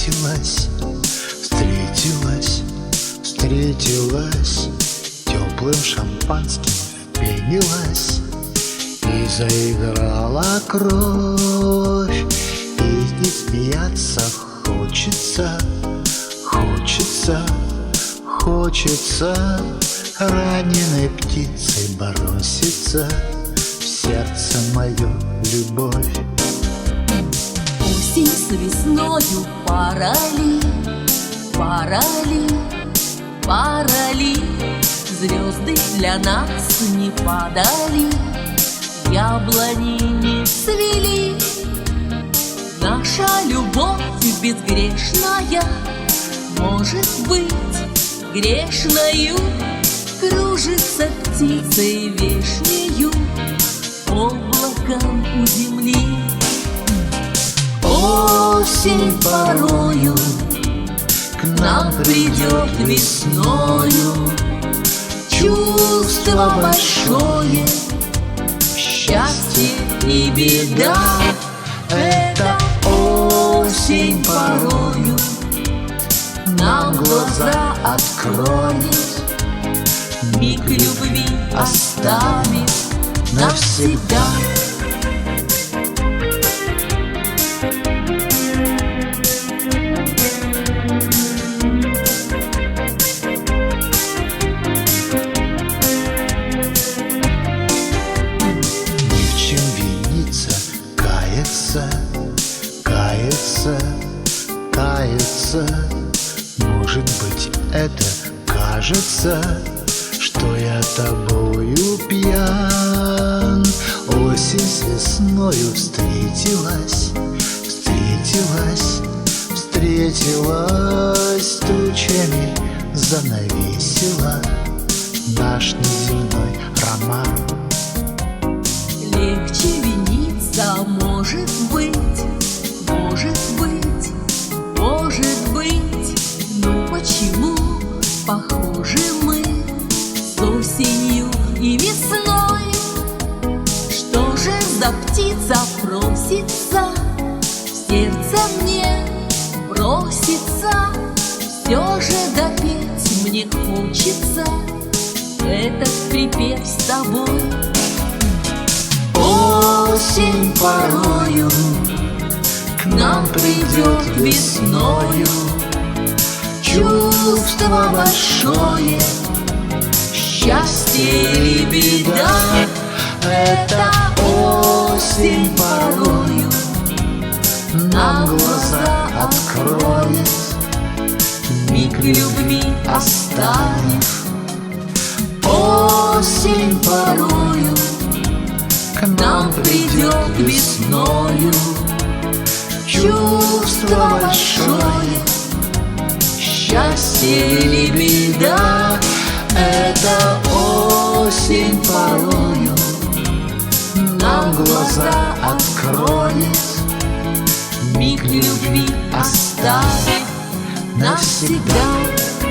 встретилась, встретилась, встретилась, теплым шампанским впенилась и заиграла кровь, и не смеяться хочется, хочется, хочется. Раненой птицей броситься в сердце мое любовь. С весною пора ли, пора ли, пора ли Звезды для нас не падали, яблони не цвели. Наша любовь безгрешная Может быть грешною. Кружится птицей вешнею Облаком у земли Осень порою К нам придет весною. Чувство большое Счастье и беда. Это осень порою Нам глаза откроет. Миг любви оставит навсегда каяться, каяться. Может быть, это кажется, что я тобою пьян. Осень с весною встретилась, встретилась, встретилась тучами, занавесила птица просится в сердце мне бросится? Все же допеть мне хочется этот припев с тобой. Осень порою К нам придет весною Чувство большое Счастье или беда Это осень порою Нам глаза откроет. Миг любви оставив. Осень порою к нам придет весною. Чувство большое Счастье или беда. Это осень порою глаза откроет Миг любви оставит навсегда